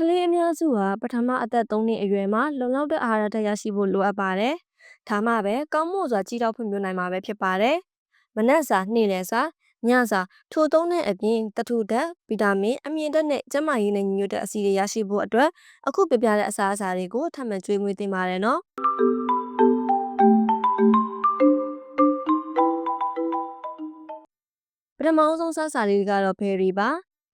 ကလေးအများစုဟာပထမအသက်3နှစ်အရွယ်မှာလုံလောက်တဲ့အာဟာရဓာတ်ရရှိဖို့လိုအပ်ပါတယ်။ဒါမှပဲကောင်းမွန်စွာကြီးတောက်ဖွံ့ဖြိုးနိုင်မှာပဲဖြစ်ပါတယ်။မနက်စာနေ့လယ်စာညစာထိုသုံးတဲ့အပြင်တထုဓာတ်ဗီတာမင်အမြင့်ဓာတ်နဲ့ကျန်းမာရေးနဲ့ညီညွတ်တဲ့အဆီတွေရရှိဖို့အတွက်အခုပြပြတဲ့အစားအစာတွေကိုထပ်မံကျွေးမွေးသင့်ပါတယ်နော်။ပထမဆုံးစားစာလေးကတော့ berry ပါ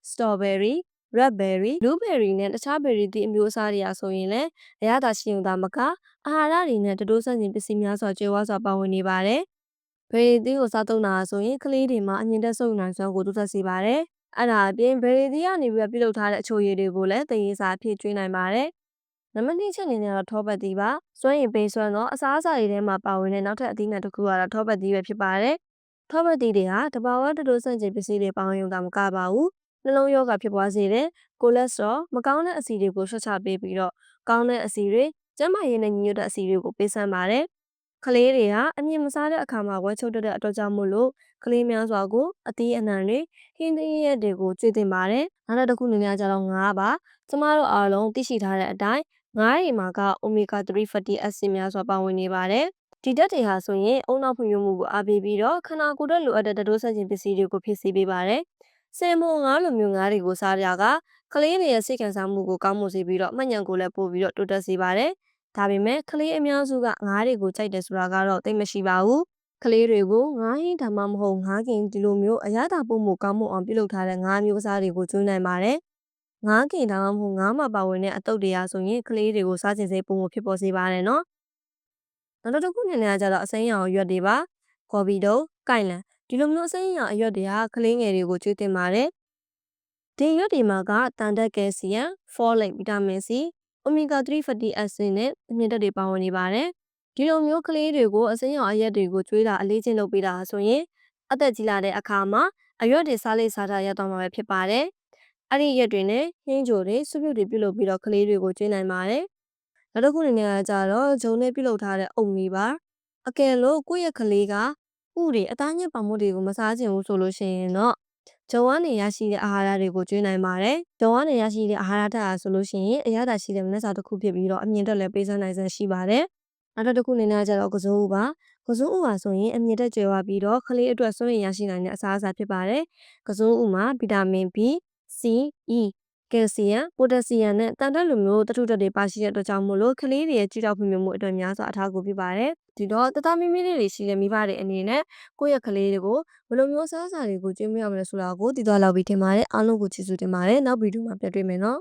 strawberry raspberry blueberry နဲ့တခြား berry သည့်အမျိုးအစားတွေအားဆိုရင်လည်းအရသာရှိုံသာမကအာဟာရတွေနဲ့တတိုးဆန့်ကျင်ပစ္စည်းများစွာကျွဲဝါစွာပါဝင်နေပါတယ်။ berry သီးကိုစားသုံးတာဆိုရင်ကလေးတွေမှာအမြင့်တက်ဆုပ်နိုင်စွမ်းကိုတိုးတက်စေပါတယ်။အဲ့ဒါအပြင် berry သီးကနေပြီးပြုလုပ်ထားတဲ့အချိုရည်တွေကိုလည်းသင်ရေးစာအဖြစ်ကျွေးနိုင်ပါတယ်။နံပါတ်2ချက်အနေနဲ့တော့ထောပတ်သီးပါ။စွမ်းရည်ပေးစွမ်းသောအစားအစာတွေထဲမှာပါဝင်တဲ့နောက်ထပ်အသီးနှံတစ်ခုကတော့ထောပတ်သီးပဲဖြစ်ပါတယ်။ထောပတ်သီးတွေဟာတဘာဝတတိုးဆန့်ကျင်ပစ္စည်းတွေပါဝင်ုံသာမကပါဘူး နှလုံးရောဂါဖြစ်ပွားစေတဲ့ကိုလက်စထရောမကောင်းတဲ့အဆီတွေကိုရှော့ချပေးပြီးတော့ကောင်းတဲ့အဆီတွေကျန်းမာရေးနဲ့ညီညွတ်တဲ့အဆီတွေကိုပေးဆန်းပါတယ်။ကလေးတွေဟာအမြင့်မစားတဲ့အခါမှာဝက်ချုပ်တတ်တဲ့အတွက်ကြောင့်မို့လို့ကလေးများစွာကိုအသီးအနှံတွေဟင်းသီးရက်တွေကိုကျွေးတင်ပါတယ်။နောက်တစ်ခုအနေနဲ့ကြတော့ငါးပါ။ကျမတို့အားလုံးသိရှိထားတဲ့အတိုင်းငါးရီမှာက omega 3 fatty acid များစွာပါဝင်နေပါတယ်။ဒီဓာတ်တွေဟာဆိုရင်အုံနောက်ဖွံ့ဖြိုးမှုကိုအားပေးပြီးတော့ခန္ဓာကိုယ်အတွက်လိုအပ်တဲ့တတိုးဆန့်ကျင်ပစ္စည်းတွေကိုဖြည့်ဆည်းပေးပါတယ်။ ဆင်မိုငါးလိုမျိုးငါးတွေကိုစားကြကကလေးတွေရဲ့စိတ်ခံစားမှုကိုကောင်းမွန်စေပြီးတော့မှတ်ဉာဏ်ကိုလည်းပို့ပြီးတော့တိုးတက်စေပါတယ်။ဒါပေမဲ့ကလေးအများစုကငါးတွေကိုကြိုက်တယ်ဆိုတာကတော့သိမရှိပါဘူး။ကလေးတွေကိုငါးဟင်းဒါမှမဟုတ်ငါးကင်ဒီလိုမျိုးအရသာပုံမှုကောင်းမွန်အောင်ပြုလုပ်ထားတဲ့ငါးမျိုးအစားတွေကိုကျွေးနိုင်ပါတယ်။ငါးကင်ဒါမှမဟုတ်ငါးမှာပါဝင်တဲ့အတုပ်တွေအားဆိုရင်ကလေးတွေကိုစားကျင်စိတ်ပုံမှုဖြစ်ပေါ်စေပါတယ်နော်။နောက်တစ်ခုအနေနဲ့ကျတော့အစိမ်းရောင်ရွက်တွေပါ။ကော်ပီတုပ်၊ကိုင်လန် ဒီလိုမျိုးအစိမ်းရောင်အရွက်တွေဟာကလေးငယ်တွေကိုကျွေးတင်ပါတယ်။ဒီရွက်တွေမှာကတန်တက်ကယ်လ်ဆီယမ်၊ဖောလိတ်ဗီတာမင်စီ၊အိုမီဂါ3 fatty acid နဲ့အမြင့်ဓာတ်တွေပါဝင်နေပါတယ်။ဒီလိုမျိုးကလေးတွေကိုအစိမ်းရောင်အရက်တွေကိုကျွေးတာအလေးချင်းလုပ်ပေးတာဆိုရင်အသက်ကြီးလာတဲ့အခါမှာအရွက်တွေစားလိစားတာရတော့မှာပဲဖြစ်ပါတယ်။အဲ့ဒီရက်တွေနဲ့ဟင်းကြိုတွေစုပြုတ်တွေပြုလုပ်ပြီးတော့ကလေးတွေကိုကျွေးနိုင်ပါတယ်။နောက်တစ်ခုအနေနဲ့ကြတော့ဂျုံနဲ့ပြုလုပ်ထားတဲ့အုံလေးပါ။အကယ်လို့ကိုယ့်ရဲ့ကလေးက ဥတွေအသားညစ်ပါမှုတွေကိုမစားချင်ဘူးဆိုလို့ရှိရင်တော့ဂျုံကနေရရှိတဲ့အာဟာရတွေကိုကျွေးနိုင်ပါတယ်။ဂျုံကနေရရှိတဲ့အာဟာရဓာတ်အားဆိုလို့ရှိရင်အရသာရှိတဲ့မနက်စာတစ်ခုဖြစ်ပြီးတော့အမြင့်တက်လည်းပေးစွမ်းနိုင်စွမ်းရှိပါတယ်။နောက်တစ်ခုအနေနဲ့ကျတော့ကစိုးဥပါ။ကစိုးဥပါဆိုရင်အမြင့်တက်ကျွဲဝပြီးတော့ကလေးအတွက်စွမ်းရည်ရရှိနိုင်တဲ့အစားအစာဖြစ်ပါတယ်။ကစိုးဥမှာဗီတာမင် B, C, E ကယ်လ်ဆီယမ်ပိုတက်ဆီယမ်နဲ့တန်တက်လိုမျိုးတထုတက်တွေပါရှိတဲ့အတွက်ကြောင့်မို့လို့ကလေးတွေရဲ့ကြီးတောက်ဖွံ့ဖြိုးမှုအတွက်များစွာအထောက်အကူပြုပါတယ်ဒီတော့တသားမီမီလေးတွေရှိတဲ့မိဘတွေအနေနဲ့ကိုယ့်ရဲ့ကလေးတွေကိုဘယ်လိုမျိုးစားစာတွေကိုကျွေးမရမလဲဆိုတာကိုသိသွားလောက်ပြီးထင်ပါတယ်အားလုံးကိုကျေးဇူးတင်ပါတယ်နောက်ဗီဒီယိုမှာပြန်တွေ့မယ်နော်